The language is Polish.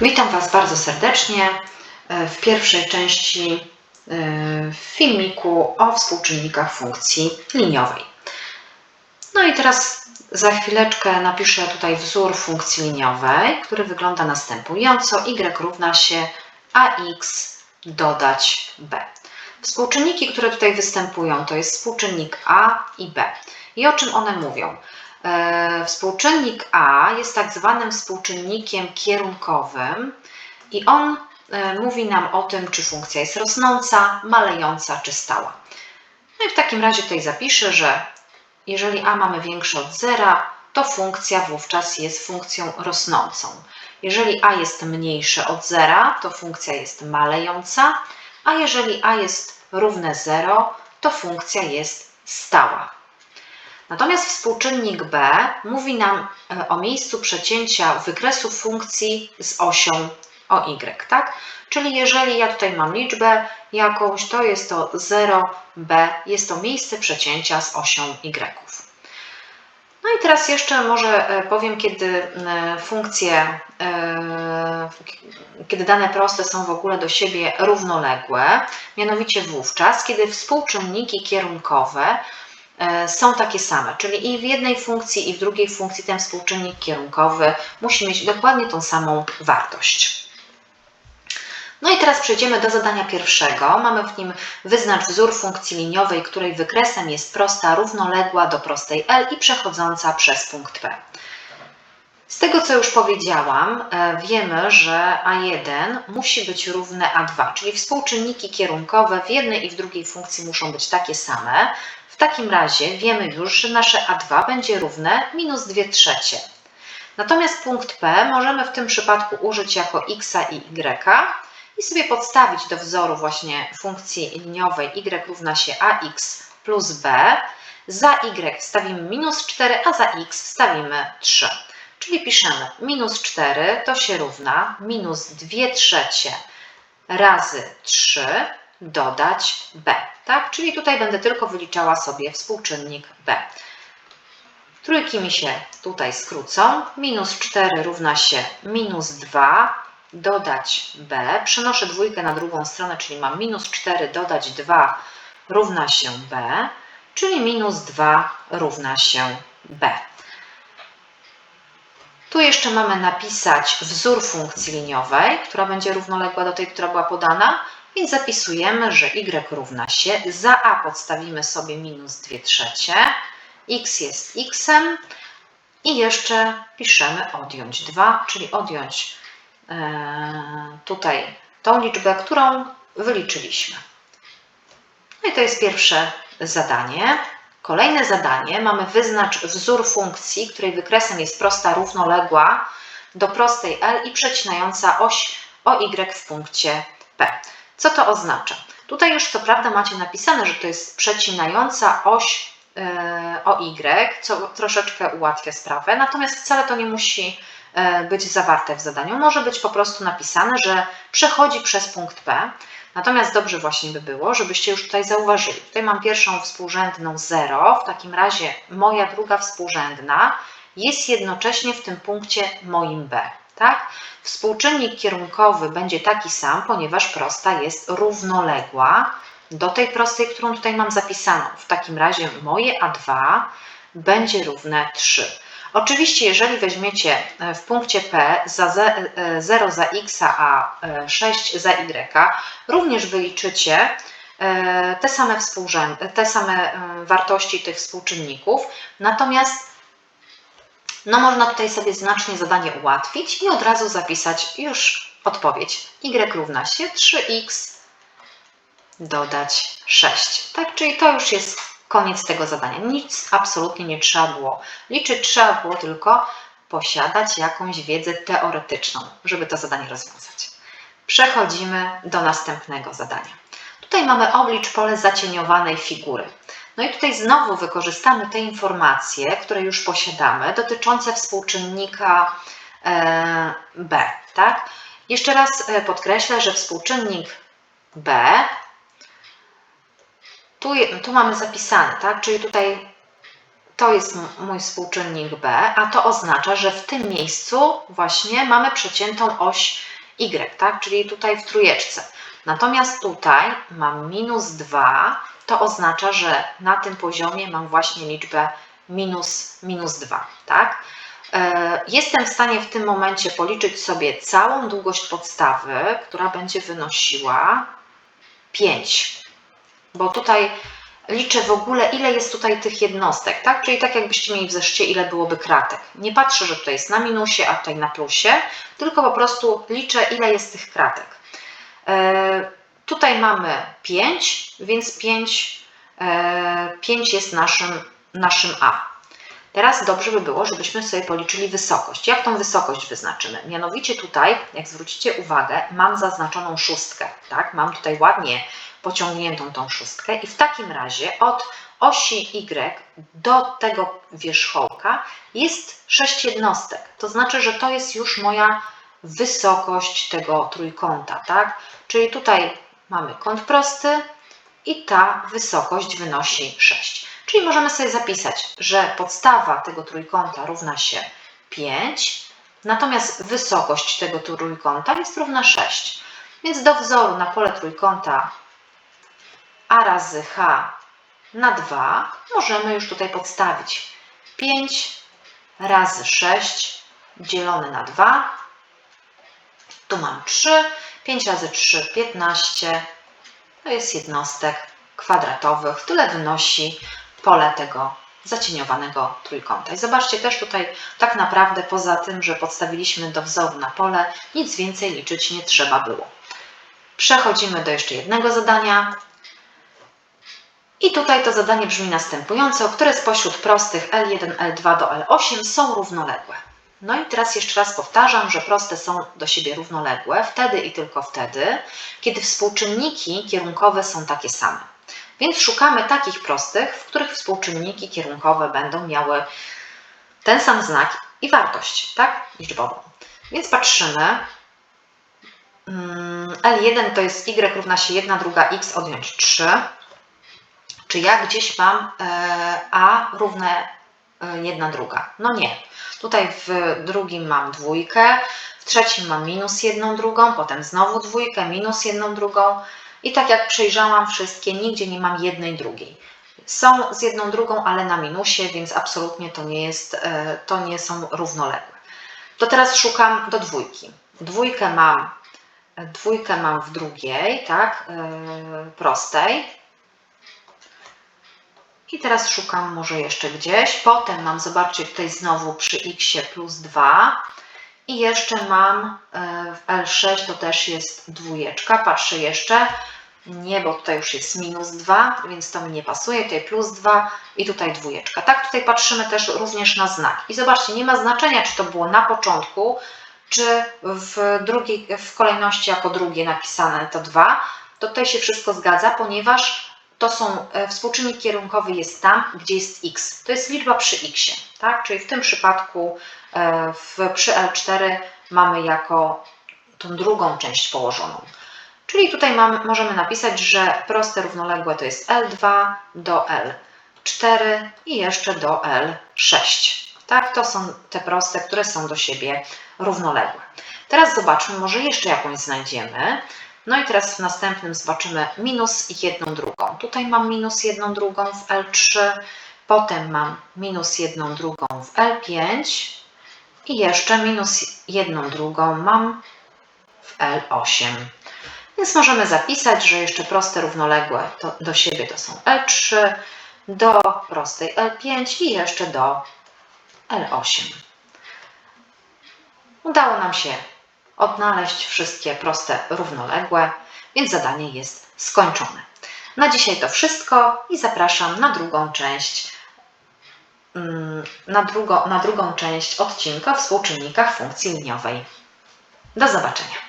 Witam Was bardzo serdecznie e, w pierwszej części e, filmiku o współczynnikach funkcji liniowej. No i teraz za chwileczkę napiszę tutaj wzór funkcji liniowej, który wygląda następująco. y równa się ax dodać b. Współczynniki, które tutaj występują, to jest współczynnik a i b. I o czym one mówią? E, Współczynnik A jest tak zwanym współczynnikiem kierunkowym i on e, mówi nam o tym, czy funkcja jest rosnąca, malejąca czy stała. No i w takim razie tutaj zapiszę, że jeżeli A mamy większe od zera, to funkcja wówczas jest funkcją rosnącą. Jeżeli A jest mniejsze od zera, to funkcja jest malejąca, a jeżeli A jest równe 0, to funkcja jest stała. Natomiast współczynnik b mówi nam e, o miejscu przecięcia wykresu funkcji z osią o y, tak? Czyli jeżeli ja tutaj mam liczbę jakąś, to jest to 0b, jest to miejsce przecięcia z osią y. No i teraz jeszcze może e, powiem, kiedy e, funkcje, kiedy dane proste są w ogóle do siebie równoległe, mianowicie wówczas, kiedy współczynniki kierunkowe są takie same, czyli i w jednej funkcji, i w drugiej funkcji ten współczynnik kierunkowy musi mieć dokładnie tą samą wartość. No i teraz przejdziemy do zadania pierwszego. Mamy w nim wyznacz wzór funkcji liniowej, której wykresem jest prosta równoległa do prostej L i przechodząca przez punkt P. Z tego, co już powiedziałam, e, wiemy, że A1 musi być równe A2, czyli współczynniki kierunkowe w jednej i w drugiej funkcji muszą być takie same. Takim razie wiemy już, że nasze A2 będzie równe minus 2 trzecie. Natomiast punkt P możemy w tym przypadku użyć jako x i y i sobie podstawić do wzoru właśnie funkcji liniowej y równa się ax plus b. Za y wstawimy minus 4, a za x wstawimy 3. Czyli piszemy minus 4 to się równa minus 2 trzecie razy 3 dodać b. Tak? Czyli tutaj będę tylko wyliczała sobie współczynnik b. Trójki mi się tutaj skrócą. Minus 4 równa się minus 2 dodać b. Przenoszę dwójkę na drugą stronę, czyli mam minus 4 dodać 2 równa się b, czyli minus 2 równa się b. Tu jeszcze mamy napisać wzór funkcji liniowej, która będzie równoległa do tej, która była podana, więc zapisujemy, że y równa się, za a podstawimy sobie minus 2 trzecie, x jest x i jeszcze piszemy odjąć 2, czyli odjąć e, tutaj tą liczbę, którą wyliczyliśmy. No i to jest pierwsze zadanie. Kolejne zadanie mamy wyznacz wzór funkcji, której wykresem jest prosta równoległa do prostej L i przecinająca oś OY w punkcie P. Co to oznacza? Tutaj już co prawda macie napisane, że to jest przecinająca oś e, OY, co troszeczkę ułatwia sprawę, natomiast wcale to nie musi e, być zawarte w zadaniu. Może być po prostu napisane, że przechodzi przez punkt P. Natomiast dobrze właśnie by było, żebyście już tutaj zauważyli. Tutaj mam pierwszą współrzędną 0, w takim razie moja druga współrzędna jest jednocześnie w tym punkcie moim B. Tak? Współczynnik kierunkowy będzie taki sam, ponieważ prosta jest równoległa do tej prostej, którą tutaj mam zapisaną. W takim razie moje A2 będzie równe 3. Oczywiście, jeżeli weźmiecie e, w punkcie P za 0 e, za x, a 6 za y, również wyliczycie e, te same, te same wartości tych współczynników, natomiast no można tutaj sobie znacznie zadanie ułatwić i od razu zapisać już odpowiedź. y równa się 3x dodać 6. Tak, czyli to już jest Koniec tego zadania. Nic absolutnie nie trzeba było liczyć, trzeba było tylko posiadać jakąś wiedzę teoretyczną, żeby to zadanie rozwiązać. Przechodzimy do następnego zadania. Tutaj mamy oblicz pole zacieniowanej figury. No i tutaj znowu wykorzystamy te informacje, które już posiadamy, dotyczące współczynnika e, B. Tak? Jeszcze raz e, podkreślę, że współczynnik B tu, tu mamy zapisane, tak? Czyli tutaj to jest mój współczynnik b, a to oznacza, że w tym miejscu właśnie mamy przeciętą oś y, tak? Czyli tutaj w trójeczce. Natomiast tutaj mam minus 2, to oznacza, że na tym poziomie mam właśnie liczbę minus, minus 2, tak? E, Jestem w stanie w tym momencie policzyć sobie całą długość podstawy, która będzie wynosiła 5. Bo tutaj liczę w ogóle, ile jest tutaj tych jednostek, tak? Czyli tak jakbyście mieli w zeszcie, ile byłoby kratek. Nie patrzę, że tutaj jest na minusie, a tutaj na plusie, tylko po prostu liczę, ile jest tych kratek. E, tutaj mamy 5, więc 5, e, 5 jest naszym, naszym A. Teraz dobrze by było, żebyśmy sobie policzyli wysokość. Jak tą wysokość wyznaczymy? Mianowicie tutaj, jak zwrócicie uwagę, mam zaznaczoną szóstkę. Tak? Mam tutaj ładnie pociągniętą tą szóstkę i w takim razie od osi Y do tego wierzchołka jest 6 jednostek. To znaczy, że to jest już moja wysokość tego trójkąta. Tak? Czyli tutaj mamy kąt prosty i ta wysokość wynosi 6. Czyli możemy sobie zapisać, że podstawa tego trójkąta równa się 5, natomiast wysokość tego trójkąta jest równa 6. Więc do wzoru na pole trójkąta a razy h na 2 możemy już tutaj podstawić 5 razy 6 dzielone na 2. Tu mam 3, 5 razy 3, 15. To jest jednostek kwadratowych. Tyle wynosi pole tego zacieniowanego trójkąta. I zobaczcie też tutaj tak naprawdę poza tym, że podstawiliśmy do wzoru na pole, nic więcej liczyć nie trzeba było. Przechodzimy do jeszcze jednego zadania. I tutaj to zadanie brzmi następująco, które spośród prostych L1, L2 do L8 są równoległe. No i teraz jeszcze raz powtarzam, że proste są do siebie równoległe wtedy i tylko wtedy, kiedy współczynniki kierunkowe są takie same. Więc szukamy takich prostych, w których współczynniki kierunkowe będą miały ten sam znak i wartość, tak? Liczbową. Więc patrzymy. Mm, L1 to jest y równa się 1 druga x odjąć 3. Czy ja gdzieś mam e, a równe 1 druga? No nie. Tutaj w drugim mam dwójkę, w trzecim mam minus 1 drugą, potem znowu dwójkę, minus 1 drugą. I tak jak przejrzałam wszystkie, nigdzie nie mam jednej drugiej. Są z jedną drugą, ale na minusie, więc absolutnie to nie, jest, e, to nie są równoległe. To teraz szukam do dwójki. Dwójkę mam, dwójkę mam w drugiej, tak, yy, prostej. I teraz szukam może jeszcze gdzieś. Potem mam, zobaczcie, tutaj znowu przy x plus 2. I jeszcze mam e, w L6 to też jest dwójeczka. Patrzę jeszcze. Nie, bo tutaj już jest minus 2, więc to mi nie pasuje. Tutaj plus 2 i tutaj dwójeczka. Tak, tutaj patrzymy też również na znak. I zobaczcie, nie ma znaczenia, czy to było na początku, czy w, drugiej, w kolejności jako drugie napisane to 2. To tutaj się wszystko zgadza, ponieważ to są, e, współczynnik kierunkowy jest tam, gdzie jest x. To jest liczba przy x, tak? Czyli w tym przypadku e, w, przy L4 mamy jako tą drugą część położoną. Czyli tutaj mam, możemy napisać, że proste równoległe to jest L2 do L4 i jeszcze do L6. Tak, to są te proste, które są do siebie równoległe. Teraz zobaczmy, może jeszcze jakąś znajdziemy. No i teraz w następnym zobaczymy minus jedną drugą. Tutaj mam minus jedną drugą w L3, potem mam minus jedną drugą w L5 i jeszcze minus jedną drugą mam w L8. Więc możemy zapisać, że jeszcze proste równoległe to, do siebie to są L3, do prostej L5 i jeszcze do L8. Udało nam się odnaleźć wszystkie proste równoległe, więc zadanie jest skończone. Na dzisiaj to wszystko i zapraszam na drugą część mm, na, drugo, na drugą część odcinka o współczynnikach funkcji liniowej. Do zobaczenia.